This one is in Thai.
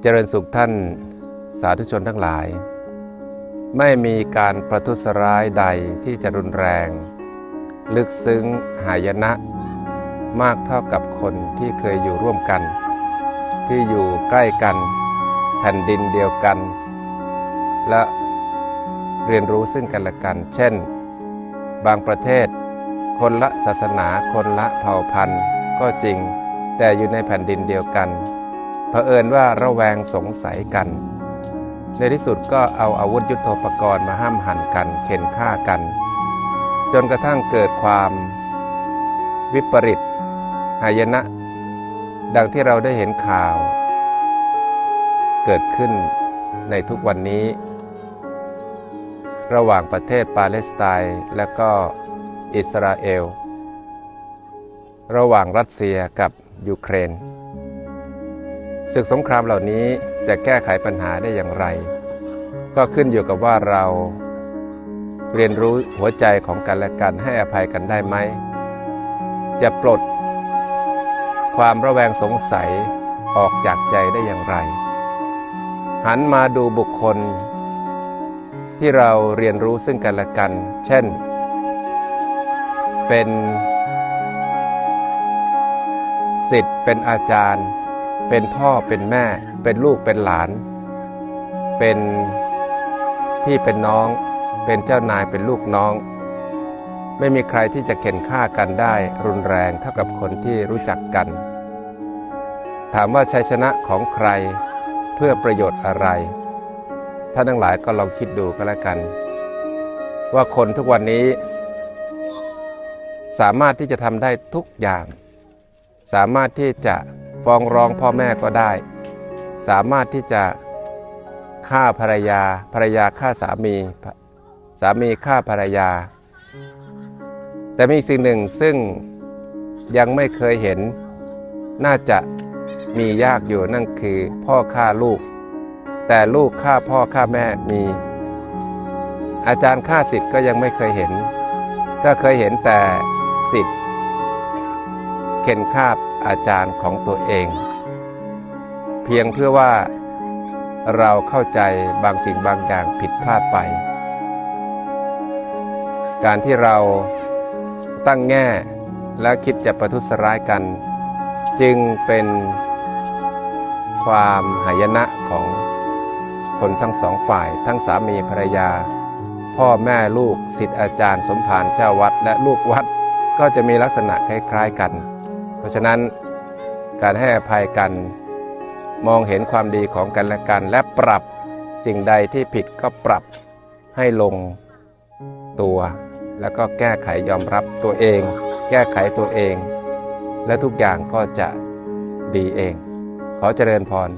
เจริญสุขท่านสาธุชนทั้งหลาย ไม่มีการประทุษร้ายใดที่จะรุนแรง ลึกซึ้งหายนะ มากเท่ากับคนที่เคยอยู่ร่วมกัน ที่อยู่ใกล้กัน แผ่นดินเดียวกัน และเรียนรู้ซึ่งกันและกัน เช่น บางประเทศ คนละศาสนาคนละเผ่าพันธุ์ ก็จริงแต่อยู่ในแผ่นดินเดียวกัน เผอิญว่าระแวงสงสัยกัน ในที่สุดก็เอาอาวุธยุโทโธปกรณ์มาห้ามหันกัน เข็นฆ่ากัน จนกระทั่งเกิดความวิปริตหายนะ ดังที่เราได้เห็นข่าว เกิดขึ้นในทุกวันนี้ ระหว่างประเทศปาเลสไตน์และก็อิสราเอล ระหว่างรัสเซียกับยูเครน ศึกสงครามเหล่านี้จะแก้ไขปัญหาได้อย่างไร ก็ขึ้นอยู่กับว่าเรา เรียนรู้หัวใจของกันและกันให้อภัยกันได้ไหม จะปลด ความระแวงสงสัยออกจากใจได้อย่างไร หันมาดูบุคคล ที่เราเรียนรู้ซึ่งกันและกัน เช่น เป็นสิทธิ์เป็นอาจารย์ เป็นพ่อเป็นแม่ เป็นลูกเป็นหลาน เป็นพี่เป็นน้อง เป็นเจ้านายเป็นลูกน้อง ไม่มีใครที่จะเข็นฆ่ากันได้รุนแรงเท่ากับคนที่รู้จักกัน ถามว่าชัยชนะของใครเพื่อประโยชน์อะไรท่านทั้งหลายก็ลองคิดดูก็แล้วกัน ว่าคนทุกวันนี้ สามารถที่จะทำได้ทุกอย่าง สามารถที่จะ ฟ้องร้องพ่อแม่ก็ได้ สามารถที่จะฆ่าภรรยาภรรยาฆ่าสามี สามีฆ่าภรรยา แต่มีสิ่งหนึ่งซึ่งยังไม่เคยเห็น น่าจะมียากอยู่นั่นคือพ่อฆ่าลูก แต่ลูกฆ่าพ่อฆ่าแม่มี อาจารย์ฆ่าสิทธิ์ก็ยังไม่เคยเห็น ก็เคยเห็นแต่สิทธิ์เข็นฆ่า อาจารย์ของตัวเอง เพียงเพื่อว่าเราเข้าใจบางสิ่งบางอย่างผิดพลาดไป การที่เราตั้งแง่และคิดจะประทุษร้ายกัน จึงเป็นความหายนะของคนทั้งสองฝ่าย ทั้งสามีภรรยา พ่อแม่ลูกศิษย์อาจารย์สมภารเจ้าวัดและลูกวัดก็จะมีลักษณะคล้ายๆกัน ราะฉะนั้นการให้อภัยกันมองเห็นความดีของกันและกัน และปรับสิ่งใดที่ผิดก็ปรับให้ลงตัว แล้วก็แก้ไขยอมรับตัวเอง แก้ไขตัวเอง และทุกอย่างก็จะดีเอง ขอเจริญพร